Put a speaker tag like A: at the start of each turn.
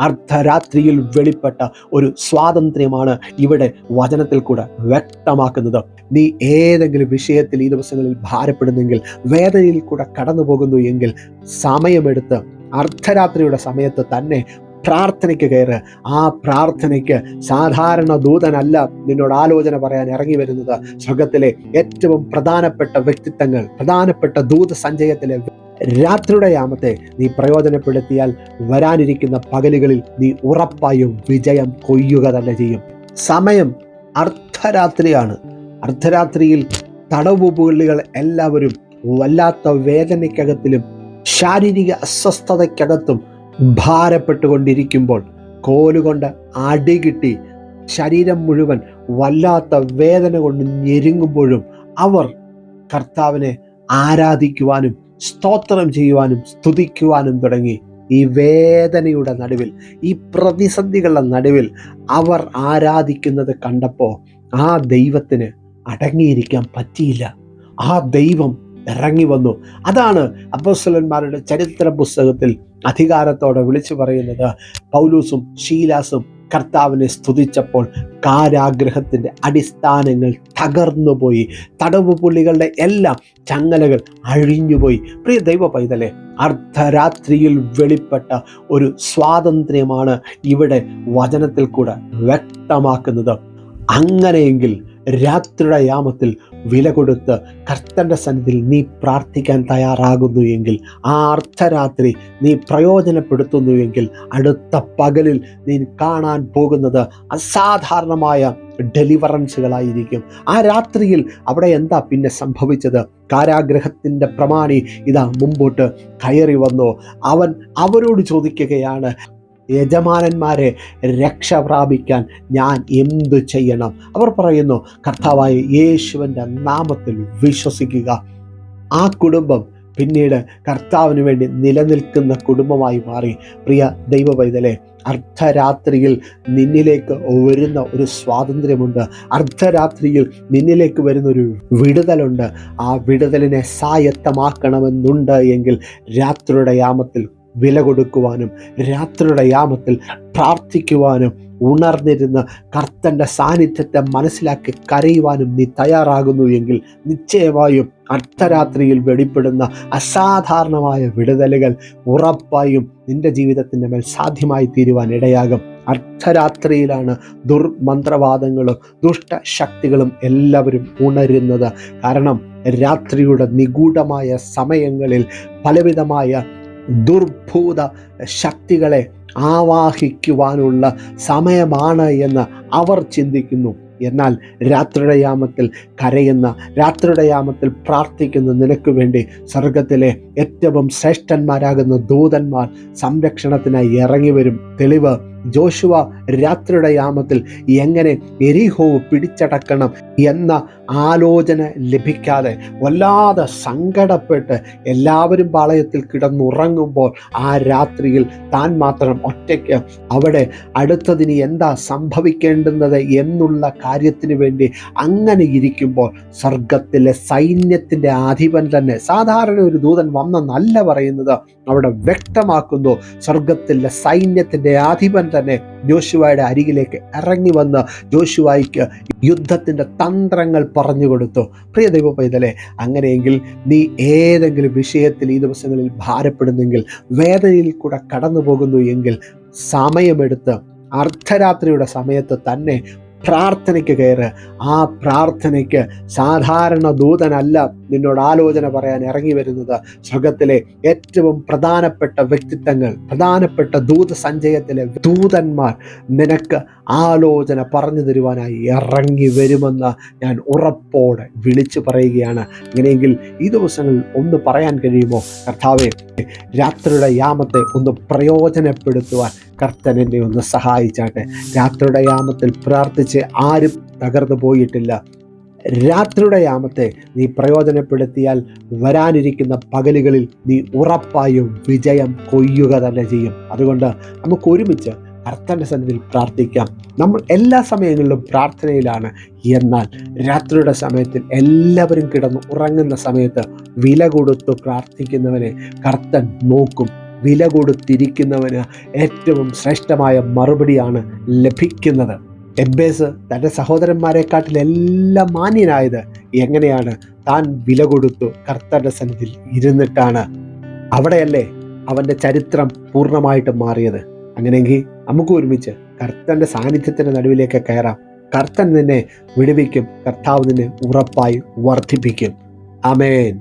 A: അർദ്ധരാത്രിയിൽ വെളിപ്പെട്ട ഒരു സ്വാതന്ത്ര്യമാണ് ഇവിടെ വചനത്തിൽ കൂടെ വ്യക്തമാക്കുന്നത്. നീ ഏതെങ്കിലും വിഷയത്തിൽ ഈ ദിവസങ്ങളിൽ ഭാരപ്പെടുന്നെങ്കിൽ വേദനയിൽ കൂടെ കടന്നു പോകുന്നു എങ്കിൽ സമയമെടുത്ത് അർദ്ധരാത്രിയുടെ സമയത്ത് തന്നെ പ്രാർത്ഥനയ്ക്ക് കയറ്. ആ പ്രാർത്ഥനയ്ക്ക് സാധാരണ ദൂതനല്ല നിന്നോട് ആലോചന പറയാൻ ഇറങ്ങി വരുന്നത്. സ്വർഗത്തിലെ ഏറ്റവും പ്രധാനപ്പെട്ട വ്യക്തിത്വങ്ങൾ പ്രധാനപ്പെട്ട ദൂത സഞ്ചയത്തിലെ രാത്രിയുടെ യാമത്തെ നീ പ്രയോജനപ്പെടുത്തിയാൽ വരാനിരിക്കുന്ന പകലുകളിൽ നീ ഉറപ്പായും വിജയം കൊയ്യുക തന്നെ ചെയ്യും. സമയം അർദ്ധരാത്രിയാണ്. അർദ്ധരാത്രിയിൽ തടവുപുള്ളികൾ എല്ലാവരും വല്ലാത്ത വേദനയ്ക്കകത്തിലും ശാരീരിക അസ്വസ്ഥതയ്ക്കകത്തും ഭാരപ്പെട്ടുകൊണ്ടിരിക്കുമ്പോൾ കോലുകൊണ്ട് അടികിട്ടി ശരീരം മുഴുവൻ വല്ലാത്ത വേദന കൊണ്ട് ഞെരുങ്ങുമ്പോഴും അവർ കർത്താവിനെ ആരാധിക്കുവാനും സ്തോത്രം ചെയ്യുവാനും സ്തുതിക്കുവാനും തുടങ്ങി. ഈ വേദനയുടെ നടുവിൽ ഈ പ്രതിസന്ധികളുടെ നടുവിൽ അവർ ആരാധിക്കുന്നത് കണ്ടപ്പോൾ ആ ദൈവത്തിന് അടങ്ങിയിരിക്കാൻ പറ്റിയില്ല. ആ ദൈവം ഇറങ്ങി വന്നു. അതാണ് അപ്പോസ്തലന്മാരുടെ ചരിത്ര പുസ്തകത്തിൽ അധികാരത്തോടെ വിളിച്ചു പറയുന്നത്. പൗലൂസും ഷീലാസും കർത്താവിനെ സ്തുതിച്ചപ്പോൾ കാരാഗ്രഹത്തിന്റെ അടിസ്ഥാനങ്ങൾ തകർന്നുപോയി. തടവുപുള്ളികളുടെ എല്ലാം ചങ്ങലകൾ അഴിഞ്ഞുപോയി. പ്രിയ ദൈവ പൈതലെ അർദ്ധരാത്രിയിൽ വെളിപ്പെട്ട ഒരു സ്വാതന്ത്ര്യമാണ് ഇവിടെ വചനത്തിൽ കൂടെ വ്യക്തമാക്കുന്നത്. അങ്ങനെയെങ്കിൽ രാത്രിയുടെ യാമത്തിൽ വില കൊടുത്ത് കർത്തന്റെ സന്നിധിയിൽ നീ പ്രാർത്ഥിക്കാൻ തയ്യാറാകുന്നു എങ്കിൽ ആ അർദ്ധരാത്രി നീ പ്രയോജനപ്പെടുത്തുന്നു എങ്കിൽ അടുത്ത പകലിൽ നീ കാണാൻ പോകുന്നത് അസാധാരണമായ ഡെലിവറൻസുകളായിരിക്കും. ആ രാത്രിയിൽ അവിടെ എന്താ പിന്നെ സംഭവിച്ചത്? കാരാഗ്രഹത്തിന്റെ പ്രമാണി ഇതാ മുമ്പോട്ട് കയറി വന്നു. അവൻ അവരോട് ചോദിക്കുകയാണ് യജമാനന്മാരെ രക്ഷ പ്രാപിക്കാൻ ഞാൻ എന്തു ചെയ്യണം? അവർ പറയുന്നു കർത്താവായ യേശുവിന്റെ നാമത്തിൽ വിശ്വസിക്കുക. ആ കുടുംബം പിന്നീട് കർത്താവിന് വേണ്ടി നിലനിൽക്കുന്ന കുടുംബമായി മാറി. പ്രിയ ദൈവ പൈതലെ അർദ്ധരാത്രിയിൽ നിന്നിലേക്ക് വരുന്ന ഒരു സ്വാതന്ത്ര്യമുണ്ട്. അർദ്ധരാത്രിയിൽ നിന്നിലേക്ക് വരുന്ന ഒരു വിടുതലുണ്ട്. ആ വിടുതലിനെ സായത്തമാക്കണമെന്നുണ്ട് എങ്കിൽ രാത്രിയുടെ യാമത്തിൽ വില കൊടുക്കുവാനും രാത്രിയുടെ യാമത്തിൽ പ്രാർത്ഥിക്കുവാനും ഉണർന്നിരുന്ന് കർത്തന്റെ സാന്നിധ്യത്തെ മനസ്സിലാക്കി കരയുവാനും നീ തയ്യാറാകുന്നു എങ്കിൽ നിശ്ചയമായും അർദ്ധരാത്രിയിൽ വെളിപ്പെടുന്ന അസാധാരണമായ വിടുതലുകൾ ഉറപ്പായും നിന്റെ ജീവിതത്തിന്റെ മേൽ സാധ്യമായി തീരുവാൻ ഇടയാകും. അർദ്ധരാത്രിയിലാണ് ദുർമന്ത്രവാദങ്ങളും ദുഷ്ടശക്തികളും എല്ലാവരും ഉണരുന്നത്. കാരണം രാത്രിയുടെ നിഗൂഢമായ സമയങ്ങളിൽ പലവിധമായ ദുർഭൂത ശക്തികളെ ആവാഹിക്കുവാനുള്ള സമയമാണ് എന്ന് അവർ ചിന്തിക്കുന്നു. എന്നാൽ രാത്രിയുടെ യാമത്തിൽ കരയുന്ന രാത്രിയുടെ യാമത്തിൽ പ്രാർത്ഥിക്കുന്ന നിനക്ക് വേണ്ടി സ്വർഗത്തിലെ ഏറ്റവും ശ്രേഷ്ഠന്മാരാകുന്ന ദൂതന്മാർ സംരക്ഷണത്തിനായി ഇറങ്ങി വരും. തെളിവ് ജോഷുവ രാത്രിയുടെ യാമത്തിൽ എങ്ങനെ എരിഹോവ് പിടിച്ചടക്കണം എന്ന ആലോചന ലഭിക്കാതെ വല്ലാതെ സങ്കടപ്പെട്ട് എല്ലാവരും പാളയത്തിൽ കിടന്നുറങ്ങുമ്പോൾ ആ രാത്രിയിൽ താൻ മാത്രം ഒറ്റയ്ക്ക് അവിടെ അടുത്തതിന് എന്താ സംഭവിക്കേണ്ടുന്നത് എന്നുള്ള കാര്യത്തിന് വേണ്ടി അങ്ങനെ ഇരിക്കുമ്പോൾ സ്വർഗത്തിലെ സൈന്യത്തിന്റെ ആധിപൻ തന്നെ സാധാരണ ഒരു ദൂതൻ വന്നെന്നല്ല പറയുന്നത്. അവിടെ വ്യക്തമാക്കുന്നു സ്വർഗത്തിലെ സൈന്യത്തിന്റെ അധിപൻ തന്നെ ജോഷുവായുടെ അരികിലേക്ക് ഇറങ്ങി വന്ന് ജോഷുവായിക്ക് യുദ്ധത്തിന്റെ തന്ത്രങ്ങൾ പറഞ്ഞു കൊടുത്തു. പ്രിയ ദൈവ പൈതലെ അങ്ങനെയെങ്കിൽ നീ ഏതെങ്കിലും വിഷയത്തിൽ ഈ ദിവസങ്ങളിൽ ഭാരപ്പെടുന്നെങ്കിൽ വേദനയിൽ കൂടെ കടന്നു പോകുന്നു എങ്കിൽ സമയമെടുത്ത് അർദ്ധരാത്രിയുടെ സമയത്ത് തന്നെ പ്രാർത്ഥനയ്ക്ക് കയറ്. ആ പ്രാർത്ഥനയ്ക്ക് സാധാരണ ദൂതനല്ല നിന്നോട് ആലോചന പറയാൻ ഇറങ്ങി വരുന്നത് സ്വർഗത്തിലെ ഏറ്റവും പ്രധാനപ്പെട്ട വ്യക്തിത്വങ്ങൾ പ്രധാനപ്പെട്ട ദൂത സഞ്ചയത്തിലെ ദൂതന്മാർ നിനക്ക് ആലോചന പറഞ്ഞു തരുവാനായി ഇറങ്ങി വരുമെന്ന് ഞാൻ ഉറപ്പോടെ വിളിച്ചു പറയുകയാണ്. അങ്ങനെയെങ്കിൽ ഈ ദിവസങ്ങളിൽ ഒന്ന് പറയാൻ കഴിയുമോ? കർത്താവെ രാത്രിയുടെ യാമത്തെ ഒന്ന് പ്രയോജനപ്പെടുത്തുവാൻ കർത്തൻ എന്നെ ഒന്ന് സഹായിച്ചാട്ടെ. രാത്രിയുടെ യാമത്തിൽ പ്രാർത്ഥിച്ച് ആരും തകർന്നു പോയിട്ടില്ല. രാത്രിയുടെ യാമത്തെ നീ പ്രയോജനപ്പെടുത്തിയാൽ വരാനിരിക്കുന്ന പകലുകളിൽ നീ ഉറപ്പായും വിജയം കൊയ്യുക തന്നെ ചെയ്യും. അതുകൊണ്ട് നമുക്ക് ഒരുമിച്ച് കർത്തന്റെ സന്നിധിയിൽ പ്രാർത്ഥിക്കാം. നമ്മൾ എല്ലാ സമയങ്ങളിലും പ്രാർത്ഥനയിലാണ്. എന്നാൽ രാത്രിയുടെ സമയത്തിൽ എല്ലാവരും കിടന്ന് ഉറങ്ങുന്ന സമയത്ത് വില കൊടുത്ത് പ്രാർത്ഥിക്കുന്നവനെ കർത്തൻ നോക്കും. വില കൊടുത്തിരിക്കുന്നവന് ഏറ്റവും ശ്രേഷ്ഠമായ മറുപടിയാണ് ലഭിക്കുന്നത്. എബേസ് തന്റെ സഹോദരന്മാരെക്കാട്ടിലെല്ലാം മാന്യനായത് എങ്ങനെയാണ്? താൻ വില കൊടുത്തു കർത്തന്റെ സന്നിധിയിൽ ഇരുന്നിട്ടാണ്. അവിടെയല്ലേ അവന്റെ ചരിത്രം പൂർണമായിട്ട് മാറിയത്. അങ്ങനെയെങ്കിൽ നമുക്ക് ഒരുമിച്ച് കർത്തന്റെ സാന്നിധ്യത്തിന്റെ നടുവിലേക്ക് കയറാം. കർത്തൻ നിന്നെ വിടുവിക്കും കർത്താവ് നിന്നെ ഉറപ്പായി വർദ്ധിപ്പിക്കും. അമേൻ